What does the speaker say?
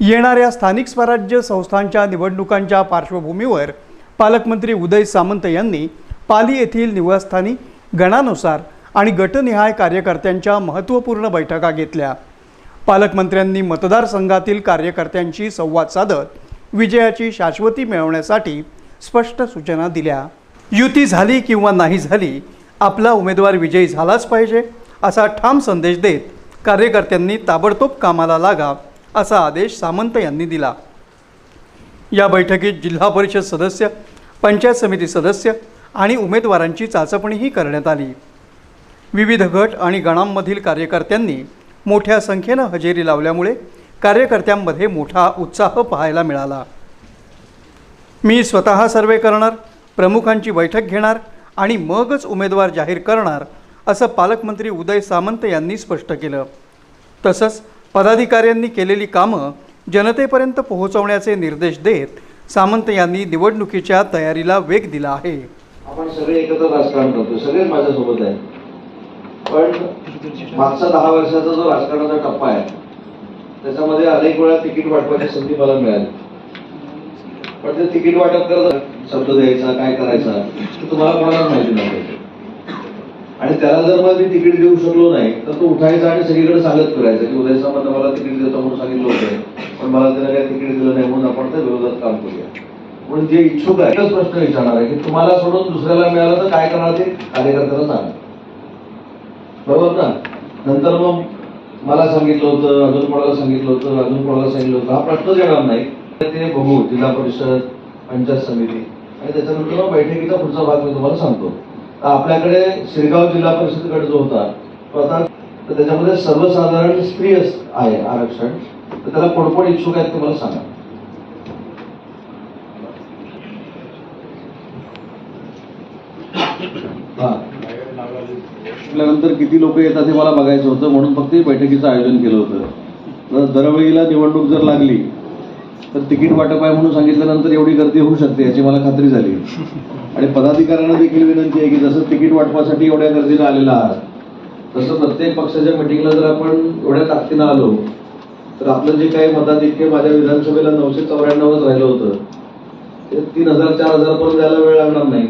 येणाऱ्या स्थानिक स्वराज्य संस्थांच्या निवडणुकांच्या पार्श्वभूमीवर पालकमंत्री उदय सामंत यांनी पाली येथील निवासस्थानी गणानुसार आणि गटनिहाय कार्यकर्त्यांच्या महत्त्वपूर्ण बैठका घेतल्या. पालकमंत्र्यांनी मतदारसंघातील कार्यकर्त्यांशी संवाद साधत विजयाची शाश्वती मिळवण्यासाठी स्पष्ट सूचना दिल्या. युती झाली किंवा नाही झाली आपला उमेदवार विजयी झालाच पाहिजे असा ठाम संदेश देत कार्यकर्त्यांनी ताबडतोब कामाला लागा असा आदेश सामंत यांनी दिला. या बैठकीत जिल्हा परिषद सदस्य पंचायत समिती सदस्य आणि उमेदवारांची चाचपणीही करण्यात आली. विविध गट आणि गणांमधील कार्यकर्त्यांनी मोठ्या संख्येनं हजेरी लावल्यामुळे कार्यकर्त्यांमध्ये मोठा उत्साह पाहायला मिळाला. मी स्वतः सर्वे करणार प्रमुखांची बैठक घेणार आणि मगच उमेदवार जाहीर करणार असं पालकमंत्री उदय सामंत यांनी स्पष्ट केलं. तसंच पदाधिकाऱ्यांनी केलेली कामं जनतेपर्यंत पोहोचवण्याचे निर्देश देत सामंत यांनी निवडणुकीच्या तयारीला वेग दिला आहे. आपण सगळे एकत्र राजकारण करतो सगळे माझ्यासोबत आहे पण मागचा दहा वर्षाचा जो राजकारणाचा टप्पा आहे त्याच्यामध्ये अनेक वेळा तिकीट वाटपाची संधी मला मिळाली. पण ते तिकीट वाटप करत शब्द द्यायचा काय करायचा तुम्हाला कोणाला माहिती नव्हतं. आणि त्याला जर मग मी तिकीट देऊ शकलो नाही तर तो उठायचा आणि सगळीकडे सांगत फिरायचा की उदय सामंत मला तिकीट देतो म्हणून सांगितलं होतं. पण मला त्याला काही तिकीट दिलं नाही म्हणून आपण त्या विरोधात काम करूया. म्हणून जे इच्छुक आहे एकच प्रश्न विचारणार आहे की तुम्हाला सोडून दुसऱ्याला मिळालं तर काय करणार ते कार्यकर्त्याला सांगा. बरोबर ना नंतर मग मला सांगितलं होतं अजून कोणाला सांगितलं होतं अजून कोणाला सांगितलं होतं हा प्रश्नच येणार नाही. ते बघू जिल्हा परिषद पंचायत समिती. आणि त्याच्यानंतर मग बैठकीचा पुढचा भाग मी तुम्हाला सांगतो. आपल्याकडे शिरगाव जिल्हा परिषद गट जो होता तो आता तर त्याच्यामध्ये सर्वसाधारण स्त्री आहे आरक्षण. तर त्याला कोण कोण इच्छुक आहेत ते मला सांगा. हा. आपल्यानंतर किती लोक येतात हे मला बघायचं होतं म्हणून फक्त बैठकीचं आयोजन केलं होतं. तर दरवेळीला निवडणूक जर लागली तर तिकीट वाटप आहे म्हणून सांगितल्यानंतर एवढी गर्दी होऊ शकते याची मला खात्री झाली. आणि पदाधिकाऱ्यांना देखील विनंती आहे की जसं तिकीट वाटपासाठी एवढ्या गर्दीला आलेला आहात तसं प्रत्येक पक्षाच्या मिटिंगला जर आपण एवढ्या ताकदीनं आलो तर आपलं जे काही मताधिक्य माझ्या विधानसभेला नऊशे चौऱ्याण्णवच राहिलं होतं ते तीन हजार चार हजार पर्यंत जायला वेळ लागणार नाही.